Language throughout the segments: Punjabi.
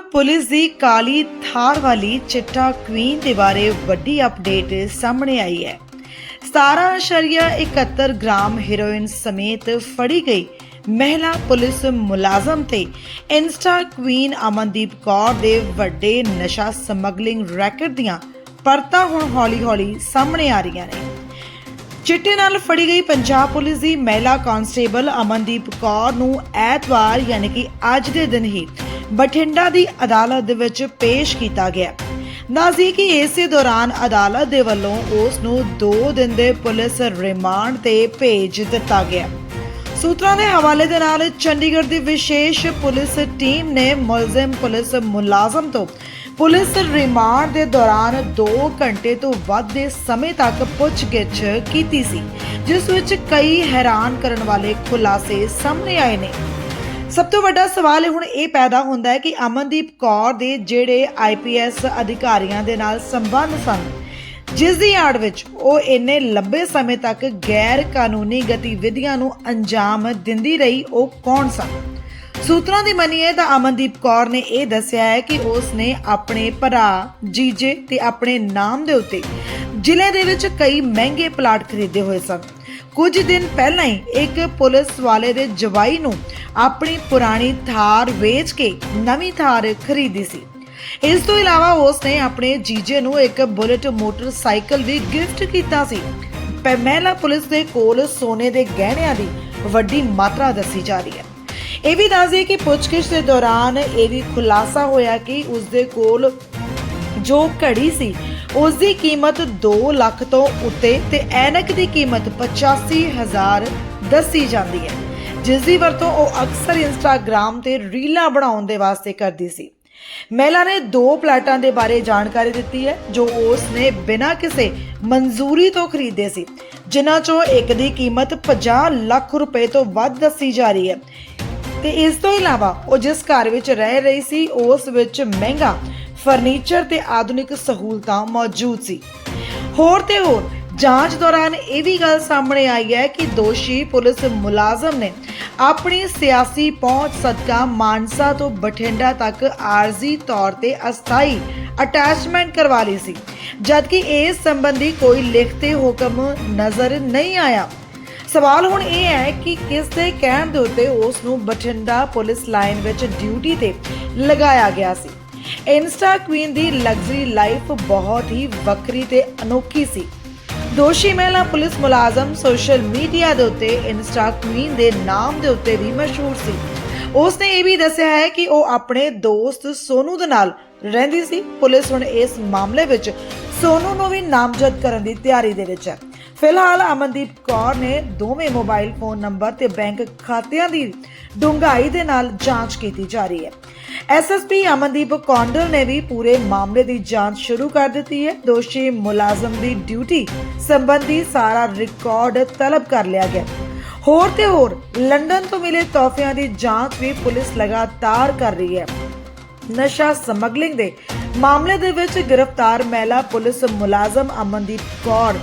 ਪੁਲਿਸ ਦੀ ਕਾਲੀ ਥਾਰ ਵਾਲੀ ਚਿੱਟਾ ਕੁਈਨ ਦੇ ਬਾਰੇ ਵੱਡੀ ਅਪਡੇਟ ਸਾਹਮਣੇ ਆਈ ਹੈ। 17.71 ਗ੍ਰਾਮ ਹੈਰੋਇਨ ਸਮੇਤ ਫੜੀ ਗਈ ਮਹਿਲਾ ਪੁਲਿਸ ਮੁਲਾਜ਼ਮ ਤੇ ਇੰਸਟਾ ਕੁਈਨ ਅਮਨਦੀਪ ਕੌਰ ਦੇ ਵੱਡੇ ਨਸ਼ਾ ਸਮਗਲਿੰਗ ਰੈਕਟ ਦੀਆਂ ਪਰਤਾਂ ਹੁਣ ਹੌਲੀ-ਹੌਲੀ ਸਾਹਮਣੇ ਆ ਰਹੀਆਂ ਨੇ। ਚਿੱਟੇ ਨਾਲ ਫੜੀ ਗਈ ਪੰਜਾਬ ਪੁਲਿਸ ਦੀ ਮਹਿਲਾ ਕਾਂਸਟੇਬਲ ਅਮਨਦੀਪ ਕੌਰ ਨੂੰ ਐਤਵਾਰ ਯਾਨੀ ਕਿ ਅੱਜ ਦੇ ਦਿਨ ਹੀ ਬਠਿੰਡਾ ਦੀ ਅਦਾਲਤ ਦੇ ਵਿੱਚ ਪੇਸ਼ ਕੀਤਾ ਗਿਆ। ਨਾਜ਼ੀ ਕਿ ਇਸੇ ਦੌਰਾਨ ਅਦਾਲਤ ਦੇ ਵੱਲੋਂ ਉਸ ਨੂੰ 2 ਦਿਨ ਦੇ ਪੁਲਿਸ ਰਿਮਾਂਡ ਤੇ ਭੇਜ ਦਿੱਤਾ ਗਿਆ। ਸੂਤਰਾਂ ਦੇ ਹਵਾਲੇ ਦੇ ਨਾਲ ਚੰਡੀਗੜ੍ਹ ਦੀ ਵਿਸ਼ੇਸ਼ ਪੁਲਿਸ ਟੀਮ ਨੇ ਮੁਲਜ਼ਮ ਪੁਲਿਸ ਮੁਲਾਜ਼ਮ ਤੋਂ ਪੁਲਿਸ ਰਿਮਾਂਡ ਦੇ ਦੌਰਾਨ 2 ਘੰਟੇ ਤੋਂ ਵੱਧ ਦੇ ਸਮੇਂ ਤੱਕ ਪੁੱਛਗਿੱਛ ਕੀਤੀ ਸੀ, ਜਿਸ ਵਿੱਚ ਕਈ ਹੈਰਾਨ ਕਰਨ ਵਾਲੇ ਖੁਲਾਸੇ ਸਾਹਮਣੇ ਆਏ ਨੇ। ਸਭ ਤੋਂ ਵੱਡਾ ਸਵਾਲ ਹੁਣ ਇਹ ਪੈਦਾ ਹੁੰਦਾ ਹੈ ਕਿ ਅਮਨਦੀਪ ਕੌਰ ਦੇ ਜਿਹੜੇ ਆਈਪੀਐਸ ਅਧਿਕਾਰੀਆਂ ਦੇ ਨਾਲ ਸੰਬੰਧ ਸਨ, ਜਿਸ ਦੀ ਆੜ ਵਿੱਚ ਉਹ ਇੰਨੇ ਲੰਬੇ ਸਮੇਂ ਤੱਕ ਗੈਰ ਕਾਨੂੰਨੀ ਗਤੀਵਿਧੀਆਂ ਨੂੰ ਅੰਜਾਮ ਦਿੰਦੀ ਰਹੀ, ਉਹ ਕੌਣ ਸਨ? ਸੂਤਰਾਂ ਦੀ ਮੰਨੀਏ ਤਾਂ ਅਮਨਦੀਪ ਕੌਰ ਨੇ ਇਹ ਦੱਸਿਆ ਹੈ ਕਿ ਉਸ ਨੇ ਆਪਣੇ ਭਰਾ ਜੀਜੇ ਤੇ ਆਪਣੇ ਨਾਮ ਦੇ ਉੱਤੇ ਜ਼ਿਲ੍ਹੇ ਦੇ ਵਿੱਚ ਕਈ ਮਹਿੰਗੇ ਪਲਾਟ ਖਰੀਦੇ ਹੋਏ ਸਨ। ਕੁਝ ਦਿਨ ਪਹਿਲਾਂ ਹੀ ਇੱਕ ਪੁਲਿਸ ਵਾਲੇ ਦੇ ਜਵਾਈ ਨੂੰ ਆਪਣੀ ਪੁਰਾਣੀ ਥਾਰ ਵੇਚ ਕੇ ਨਵੀਂ ਥਾਰ ਖਰੀਦੀ ਸੀ। ਇਸ ਤੋਂ ਇਲਾਵਾ ਉਸ ਨੇ ਆਪਣੇ ਜੀਜੇ ਨੂੰ ਇੱਕ ਬੁਲਟ ਮੋਟਰਸਾਈਕਲ ਵੀ ਗਿਫਟ ਕੀਤਾ ਸੀ। ਪਰ ਮਹਿਲਾ ਪੁਲਿਸ ਦੇ ਕੋਲ ਸੋਨੇ ਦੇ ਗਹਿਣਿਆਂ ਦੀ ਵੱਡੀ ਮਾਤਰਾ ਦੱਸੀ ਜਾ ਰਹੀ ਹੈ। ਇਹ ਵੀ ਦੱਸਦੀ ਕਿ ਪੁੱਛਗਿੱਛ ਦੇ ਦੌਰਾਨ ਇਹ ਵੀ ਖੁਲਾਸਾ ਹੋਇਆ ਕਿ ਉਸ ਦੇ ਕੋਲ ਜੋ ਘੜੀ ਸੀ ਉਸ ਦੀ ਕੀਮਤ 2 ਲੱਖ ਤੋਂ ਉੱਤੇ ਤੇ ਐਨਕ ਦੀ ਕੀਮਤ 85000 ਦੱਸੀ ਜਾਂਦੀ ਹੈ, ਜਿਸ ਦੀ ਵਰਤੋਂ ਉਹ ਅਕਸਰ ਇੰਸਟਾਗ੍ਰam ਤੇ ਰੀਲਾਂ ਬਣਾਉਣ ਦੇ ਵਾਸਤੇ ਕਰਦੀ ਸੀ। ਮਹਿਲਾ ਨੇ ਦੋ ਪਲਾਟਾਂ ਦੇ ਬਾਰੇ ਜਾਣਕਾਰੀ ਦਿੱਤੀ ਹੈ, ਜੋ ਉਸ ਨੇ ਬਿਨਾਂ ਕਿਸੇ ਮਨਜ਼ੂਰੀ ਤੋਂ ਖਰੀਦੇ ਸੀ, ਜਿਨ੍ਹਾਂ ਚੋਂ ਇੱਕ ਦੀ ਕੀਮਤ 50 ਲੱਖ ਰੁਪਏ ਤੋਂ ਵੱਧ ਦੱਸੀ ਜਾ ਰਹੀ ਹੈ। ਤੇ ਇਸ ਤੋਂ ਇਲਾਵਾ ਉਹ ਜਿਸ ਘਰ ਵਿੱਚ ਰਹਿ ਰਹੀ ਸੀ, ਉਸ ਵਿੱਚ ਮਹਿੰਗਾ ਫਰਨੀਚਰ ਤੇ ਆਧੁਨਿਕ ਸਹੂਲਤਾਂ ਮੌਜੂਦ ਸੀ। ਹੋਰ ਤੇ ਹੋਰ, ਜਾਂਚ ਦੌਰਾਨ ਇਹ ਵੀ ਗੱਲ ਸਾਹਮਣੇ ਆਈ ਹੈ ਕਿ ਦੋਸ਼ੀ ਪੁਲਿਸ ਮੁਲਾਜ਼ਮ ਨੇ ਆਪਣੀ ਸਿਆਸੀ ਪਹੁੰਚ ਸਦਕਾ ਮਾਨਸਾ ਤੋਂ ਬਠਿੰਡਾ ਤੱਕ ਆਰਜ਼ੀ ਤੌਰ ਤੇ ਅਸਥਾਈ ਅਟੈਚਮੈਂਟ ਕਰਵਾ ਲਈ ਸੀ, ਜਦਕਿ ਇਸ ਸੰਬੰਧੀ ਕੋਈ ਲਿਖਤੀ ਹੁਕਮ ਨਜ਼ਰ ਨਹੀਂ ਆਇਆ। ਸਵਾਲ ਹੁਣ ਇਹ ਹੈ ਕਿ ਕਿਸ ਦੇ ਕਹਿਣ ਦੇ ਉੱਤੇ ਉਸ ਨੂੰ ਬਠਿੰਡਾ ਪੁਲਿਸ ਲਾਈਨ ਵਿੱਚ ਡਿਊਟੀ ਤੇ ਲਗਾਇਆ ਗਿਆ ਸੀ। ਇੰਸਟਾ ਕੁਈਨ ਦੀ ਲਗਜ਼ਰੀ ਲਾਈਫ ਬਹੁਤ ਹੀ ਵੱਖਰੀ ਤੇ ਅਨੋਖੀ ਸੀ। ਦੋਸ਼ੀ ਮਹਿਲਾ ਪੁਲਿਸ ਮੁਲਾਜ਼ਮ ਸੋਸ਼ਲ ਮੀਡੀਆ ਦੇ ਉੱਤੇ ਇੰਸਟਾ ਕੁਈਨ ਦੇ ਨਾਮ ਦੇ ਉੱਤੇ ਵੀ ਮਸ਼ਹੂਰ ਸੀ। ਉਸ ਨੇ ਇਹ ਵੀ ਦੱਸਿਆ ਹੈ ਕਿ ਉਹ ਆਪਣੇ ਦੋਸਤ ਸੋਨੂ ਦੇ ਨਾਲ ਰਹਿੰਦੀ ਸੀ। ਪੁਲਿਸ ਹੁਣ ਇਸ ਮਾਮਲੇ ਵਿੱਚ ਸੋਨੂ ਨੂੰ ਵੀ ਨਾਮਜ਼ਦ ਕਰਨ ਦੀ ਤਿਆਰੀ ਦੇ ਵਿੱਚ ਹੈ। ਫਿਲਹਾਲ ਅਮਨਦੀਪ ਕੌਰ ਨੇ ਦੋਵੇਂ ਮੋਬਾਈਲ ਫੋਨ ਨੰਬਰ ਤੇ ਬੈਂਕ ਖਾਤਿਆਂ ਦੀ ਡੂੰਘਾਈ ਦੇ ਨਾਲ ਜਾਂਚ ਕੀਤੀ ਜਾ ਰਹੀ ਹੈ। ਐਸਐਸਪੀ ਅਮਨਦੀਪ ਕੌਂਡਲ ਨੇ ਵੀ ਪੂਰੇ ਮਾਮਲੇ ਦੀ ਜਾਂਚ ਸ਼ੁਰੂ ਕਰ ਦਿੱਤੀ ਹੈ। ਦੋਸ਼ੀ ਮੁਲਾਜ਼ਮ ਦੀ ਡਿਊਟੀ ਸੰਬੰਧੀ ਸਾਰਾ ਰਿਕਾਰਡ ਤਲਬ ਕਰ ਲਿਆ ਗਿਆ। ਹੋਰ ਤੇ ਹੋਰ, ਲੰਡਨ ਤੋਂ ਮਿਲੇ ਤੋਹਫਿਆਂ ਦੀ ਜਾਂਚ ਵੀ ਪੁਲਿਸ ਲਗਾਤਾਰ ਕਰ ਰਹੀ ਹੈ। ਨਸ਼ਾ ਸਮਗਲਿੰਗ ਦੇ ਮਾਮਲੇ ਦੇ ਵਿੱਚ ਗ੍ਰਿਫਤਾਰ ਮਹਿਲਾ ਪੁਲਿਸ ਮੁਲਾਜ਼ਮ ਅਮਨਦੀਪ ਕੌਰ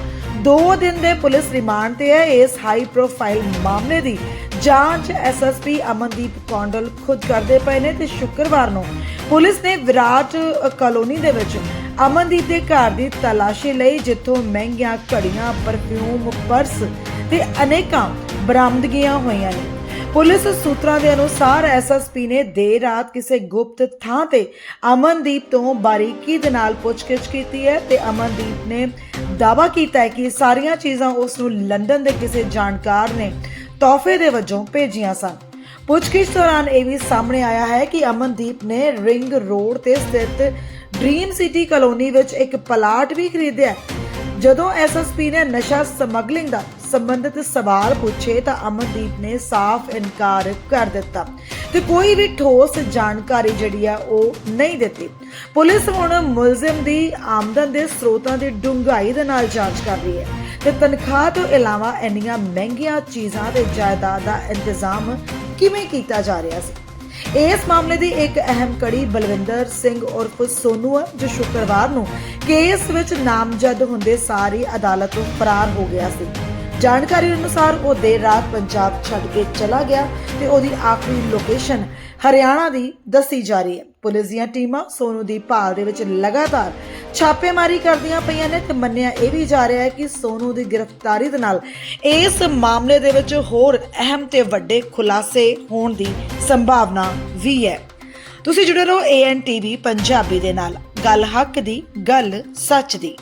2 ਦਿਨ ਦੇ ਪੁਲਿਸ ਰਿਮਾਂਡ ਤੇ ਹੈ। ਇਸ ਹਾਈ ਪ੍ਰੋਫਾਈਲ ਮਾਮਲੇ ਦੀ ਜਾਂਚ ਐਸਐਸਪੀ ਅਮਨਦੀਪ ਕੌਂਡਲ ਖੁਦ ਕਰਦੇ ਪਏ ਨੇ ਤੇ ਸ਼ੁੱਕਰਵਾਰ ਨੂੰ ਪੁਲਿਸ ਨੇ ਵਿਰਾਟ ਕਲੋਨੀ ਦੇ ਵਿੱਚ ਅਮਨਦੀਪ ਦੇ ਘਰ ਦੀ ਤਲਾਸ਼ੀ ਲਈ ਜਿੱਥੋਂ ਮਹਿੰਗੀਆਂ ਘੜੀਆਂ ਪਰਫਿਊਮ ਪਰਸ ਤੇ ਅਨੇਕਾਂ ਬਰਾਮਦਗੀਆਂ ਹੋਈਆਂ ਨੇ। ਪੁਲਿਸ ਸੂਤਰਾਂ ਦੇ ਅਨੁਸਾਰ ਐਸਐਸਪੀ ਨੇ ਦੇਰ ਰਾਤ ਕਿਸੇ ਗੁਪਤ ਥਾਂ ਤੇ ਅਮਨਦੀਪ ਤੋਂ ਬਾਰੀਕੀ ਦੇ ਨਾਲ ਪੁੱਛਗਿੱਛ ਕੀਤੀ ਹੈ ਤੇ ਅਮਨਦੀਪ ਨੇ ਦਾਅਵਾ ਕੀਤਾ ਹੈ ਕਿ ਸਾਰੀਆਂ ਚੀਜ਼ਾਂ ਉਸ ਨੂੰ ਲੰਡਨ ਦੇ ਕਿਸੇ ਜਾਣਕਾਰ ਨੇ ਤੋਹਫੇ ਦੇ ਵਜੋਂ ਭੇਜੀਆਂ ਸਨ। ਪੁੱਛਗਿੱਛ ਦੌਰਾਨ ਇਹ ਵੀ ਸਾਹਮਣੇ ਆਇਆ ਹੈ ਕਿ ਅਮਨਦੀਪ ਨੇ ਰਿੰਗ ਰੋਡ ਤੇ ਸਥਿਤ ਡ੍ਰੀਮ ਸਿਟੀ ਕਲੋਨੀ ਵਿੱਚ ਇੱਕ ਪਲਾਟ ਵੀ ਖਰੀਦਿਆ ਜਦੋਂ ਐਸਐਸਪੀ ਨੇ ਨਸ਼ਾ ਸਮਗਲਿੰਗ ਦਾ ਸੰਬੰਧਿਤ ਸਵਾਲ ਪੁੱਛੇ ਤਾਂ ਅਮਨਦੀਪ ਨੇ ਸਾਫ਼ ਇਨਕਾਰ ਕਰ ਦਿੱਤਾ ਤੇ ਕੋਈ ਵੀ ਠੋਸ ਜਾਣਕਾਰੀ ਜਿਹੜੀ ਆ ਉਹ ਨਹੀਂ ਦਿੱਤੀ। ਪੁਲਿਸ ਹੁਣ ਮੁਲਜ਼ਮ ਦੀ ਆਮਦਨ ਦੇ ਸਰੋਤਾਂ ਦੀ ਡੂੰਘਾਈ ਦੇ ਨਾਲ ਜਾਂਚ ਕਰ ਰਹੀ ਹੈ। ਤੇ ਤਨਖਾਹ ਤੋਂ ਇਲਾਵਾ ਇੰਨੀਆਂ ਮਹਿੰਗੀਆਂ ਚੀਜ਼ਾਂ ਤੇ ਜਾਇਦਾਦ ਦਾ ਇੰਤਜ਼ਾਮ ਕਿਵੇਂ ਕੀਤਾ ਜਾ ਰਿਹਾ ਸੀ? ਇਸ ਮਾਮਲੇ ਦੀ ਇੱਕ ਅਹਿਮ ਕੜੀ ਬਲਵਿੰਦਰ ਸਿੰਘ ਉਰਫ ਸੋਨੂ ਹੈ ਜੋ ਸ਼ੁੱਕਰਵਾਰ ਨੂੰ ਕੇਸ ਵਿੱਚ ਨਾਮਜ਼ਦ ਹੁੰਦੇ ਸਾਰੀ ਅਦਾਲਤ ਤੋਂ ਫਰਾਰ ਹੋ ਗਿਆ ਸੀ। ਜਾਣਕਾਰੀ ਅਨੁਸਾਰ ਉਹ ਦੇਰ ਰਾਤ ਪੰਜਾਬ ਛੱਡ ਕੇ ਚਲਾ ਗਿਆ ਤੇ ਉਹਦੀ ਆਖਰੀ ਲੋਕੇਸ਼ਨ ਹਰਿਆਣਾ ਦੀ ਦੱਸੀ ਜਾ ਰਹੀ ਹੈ। ਪੁਲਿਸ ਦੀਆਂ ਟੀਮਾਂ ਸੋਨੂ ਦੀ ਭਾਲ ਦੇ ਵਿੱਚ ਲਗਾਤਾਰ ਛਾਪੇਮਾਰੀ ਕਰਦੀਆਂ ਪਈਆਂ ਨੇ ਤੇ ਮੰਨਿਆ ਇਹ ਵੀ ਜਾ ਰਿਹਾ ਹੈ ਕਿ ਸੋਨੂ ਦੀ ਗ੍ਰਿਫਤਾਰੀ ਦੇ ਨਾਲ ਇਸ ਮਾਮਲੇ ਦੇ ਵਿੱਚ ਹੋਰ ਅਹਿਮ ਤੇ ਵੱਡੇ ਖੁਲਾਸੇ ਹੋਣ ਦੀ ਸੰਭਾਵਨਾ ਵੀ ਹੈ। ਤੁਸੀਂ ਜੁੜੇ ਰਹੋ ਏਐਨ ਟੀਵੀ ਪੰਜਾਬੀ ਦੇ ਨਾਲ। ਗੱਲ ਹੱਕ ਦੀ, ਗੱਲ ਸੱਚ ਦੀ।